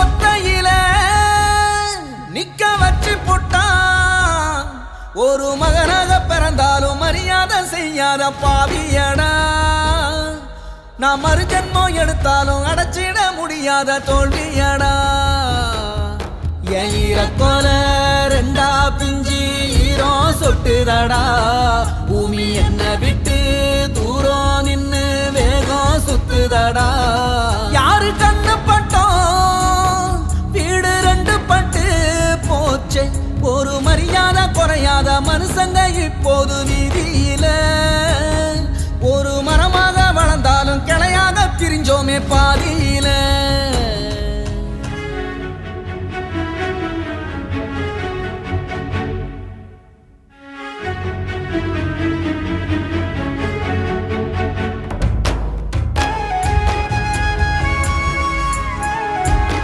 ஒத்தையில நிக்க வச்சு போட்டான். ஒரு மகனாக பிறந்தாலும் மரியாதை செய்யாத பாவியடா நான் மறுஜன்மம் எடுத்தாலும் அடைச்சிட முடியாத தோல்வியடா எயிர கொல ரெண்டா பிஞ்சி ஈரோ சொட்டுதடா. பூமி என்ன விட்டு தூரம் நின்னு வேகம் சுத்துதடா. குறையாத மனுஷங்க இப்போது நிதியில ஒரு மரமாக வளர்ந்தாலும் கிளையாக பிரிஞ்சோமே பாதி.